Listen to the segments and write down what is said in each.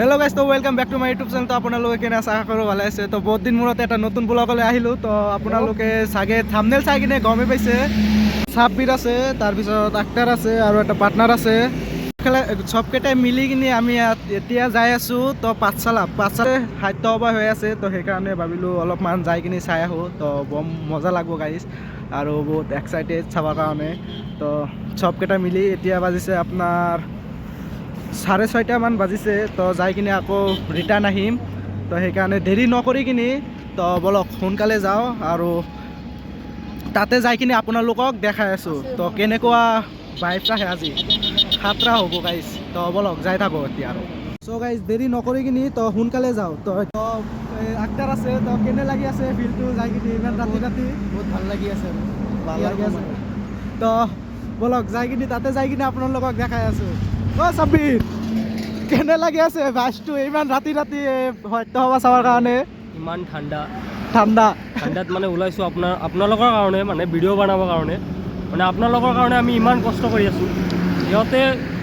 Hello' guys তো welcome back to my YouTube channel তো আপোনালোকে কেনে আছে? আশা কৰোঁ ভালে আছে। তো বহুত দিন মূৰত এটা নতুন ব্লগলৈ আহিলোঁ। তো আপোনালোকে চাগে থামনেল চাই কিনে গমেই পাইছে। চাব্বিৰ আছে, তাৰপিছত আক্তাৰ আছে আৰু এটা পাৰ্টনাৰ আছে। চবকেইটাই মিলি কিনি আমি ইয়াত এতিয়া যাই আছোঁ। তো পাঠশালা পাঠশালা খাদ্য সভা হৈ আছে। তো সেইকাৰণে ভাবিলোঁ অলপমান যাই কিনি চাই আহোঁ। তো বৰ মজা লাগব গাইজ আৰু বহুত এক্সাইটেড চাবৰ কাৰণে। তো চবকেইটা মিলি এতিয়া বাজিছে আপোনাৰ চাৰে ছয়টামান বাজিছে তো যাই কিনে আকৌ ৰিটাৰ্ণ আহিম। তো সেইকাৰণে দেৰি নকৰি কিনি তো বলক সোনকালে যাওঁ আৰু তাতে যাই কিনে আপোনালোকক দেখাই আছোঁ। তো কেনেকুৱা বাইক আহে আজি? সাতটা হ'ব গাইজ তো বলক যাই থাকোঁ এতিয়া আৰু। চ' গাইজ দেৰি নকৰি কিনি তো সোনকালে যাওঁ। তো আক্টাৰ আছে তো কেনে লাগি আছে ফিল্ডটো যাই কিনি ইমান ৰাতি ৰাতি। বহুত ভালো লাগি আছে। ভালো লাগি আছে। তো বলক যাই কিনি তাতে যাই কিনে আপোনালোকক দেখাই আছোঁ। অ' চাব্বিৰ কেনে লাগি আছে? বাছটো ইমান ৰাতি ৰাতি সত্য সভা চাবৰ কাৰণে। ইমান ঠাণ্ডা। ঠাণ্ডা। ঠাণ্ডাত মানে ওলাইছোঁ আপোনাৰ আপোনালোকৰ কাৰণে মানে ভিডিঅ' বনাবৰ কাৰণে। মানে আপোনালোকৰ কাৰণে আমি ইমান কষ্ট কৰি আছোঁ। সিহঁতে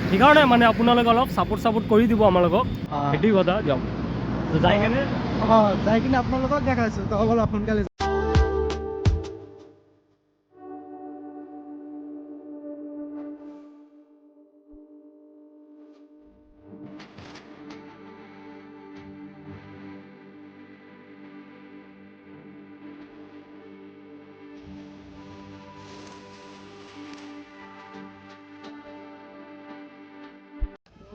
সেইকাৰণে মানে আপোনালোকে অলপ ছাপোৰ্ট ছাপোৰ্ট কৰি দিব আমালোকক। সেইটোৱে কথা দিয়ক যাই কেনে অঁ যাই কিনে আপোনালোকক দেখাইছোঁ। বলক সোনকালে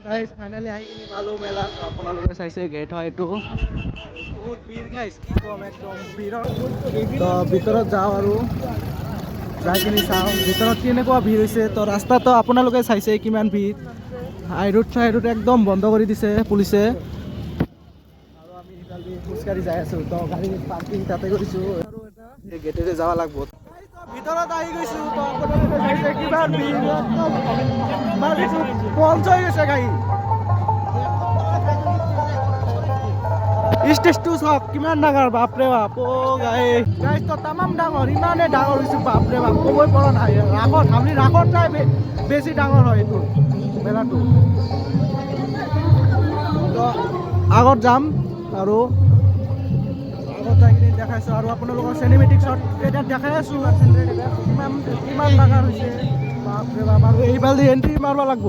গাইজ ফাইনেলি আহি কিনি পালোঁ মেলা আপোনালোকে চাইছে গেট হয় এইটো বহুত ভিৰ গাইজ কি ক'ম একদম ভিৰৰ তো ভিতৰত যাওঁ আৰু যাই কিনি চাওঁ ভিতৰত কেনেকুৱা ভিৰ হৈছে তো ৰাস্তাটো আপোনালোকে চাইছে কিমান ভিৰ হাই ৰোড চাই ৰোড একদম বন্ধ কৰি দিছে পুলিচে আৰু আমি খোজকাঢ়ি যাই আছোঁ তো গাড়ী পাৰ্কিং তাতে কৰিছোঁ আৰু এটা গেটেৰে যাব লাগব ভিতৰত আহি গৈছোঁ একদম ভাবিছোঁ পঞ্চ হৈ ষ্টেজটো চাওক কিমান ডাঙৰ বাপৰে বাপ। অ' গাই। গাইজটো তামাম ডাঙৰ ইমানেই ডাঙৰ হৈছে বাপৰে বাপ। ক'বই পৰা নাই। ৰাসত আমি ৰাসত চাই বেছি ডাঙৰ হয় এইটো মেলাটো। আগত যাম আৰু যাই দেখাইছোঁ আৰু আপোনালোকৰ চিনেমেটিক শ্বট এতিয়া দেখাই আছোঁ। কিমান কিমান ডাঙৰ হৈছে। বাপৰে বাপ, আৰু দি এণ্ট্ৰি মাৰিব লাগিব।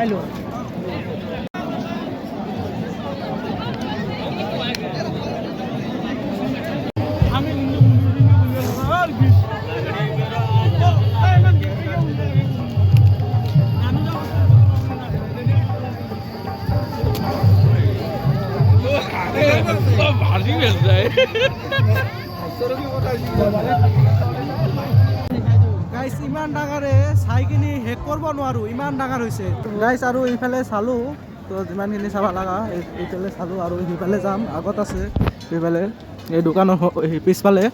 আহিলোঁ গাইছ ইমান ডাঙৰে চাই কিনি শেষ কৰিব নোৱাৰোঁ, ইমান ডাঙৰ হৈছে। গাইছ আৰু এইফালে চালোঁ, তো যিমানখিনি চাব লগা, এই- এইফালে চালোঁ আৰু সিফালে যাম, আগত আছে, সেইফালে, এই দোকানৰ পিছফালে।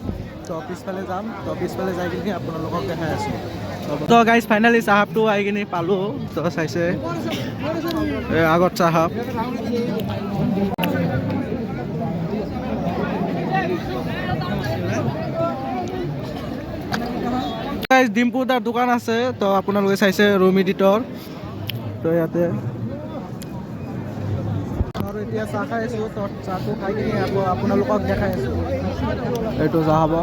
তো পিছফালে যাম, তো পিছফালে যাই কিনি আপোনালোকক দেখাই আছোঁ। তো গাইজ ফাইনেলি চাহাবটো আহি কিনি পালোঁ, তো চাইছে আগত চাহাব। গাইজ ডিম্পু দাৰ দোকান আছে, তো আপোনালোকে চাইছে ৰুম এডিটৰ তো ইয়াতে। আৰু এতিয়া চাহ খাই আছোঁ, তো চাহটো খাই কিনি আকৌ আপোনালোকক দেখাই আছোঁ। এইটো চাহ হ'ব।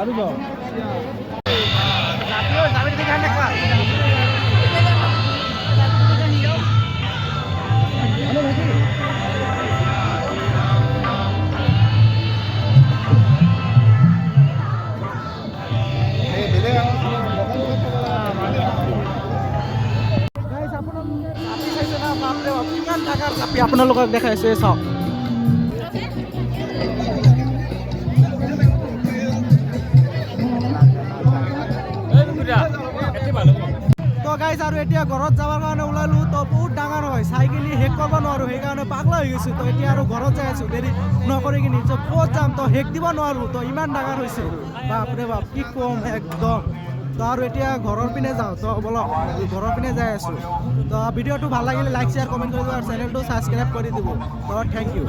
আৰু যাওঁ। আপোনালোকক দেখাইছে চাওক গাইজ আৰু এতিয়া ঘৰত যাবৰ কাৰণে ওলালো, তো বহুত ডাঙৰ হয়। চাইকেলি শেষ কৰিব নোৱাৰোঁ, সেইকাৰণে পাগলা হৈ গৈছোঁ। তো এতিয়া আৰু ঘৰত যাই আছোঁ, দেৰি নকৰি কিনি। তো ক'ত যাম? তো শেষ দিব নোৱাৰোঁ, তো ইমান ডাঙৰ হৈছে। বাপৰে বাপ, কি ক'ম একদম। তো আৰু এতিয়া ঘৰৰ পিনে যাওঁ। তো বলক ঘৰৰ পিনে যাই আছোঁ। তো ভিডিঅ'টো ভালো লাগিলে লাইক শ্বেয়াৰ কমেণ্ট কৰিব আৰু চেনেলটো ছাবস্ক্ৰাইব কৰি দিব। তো থেংক ইউ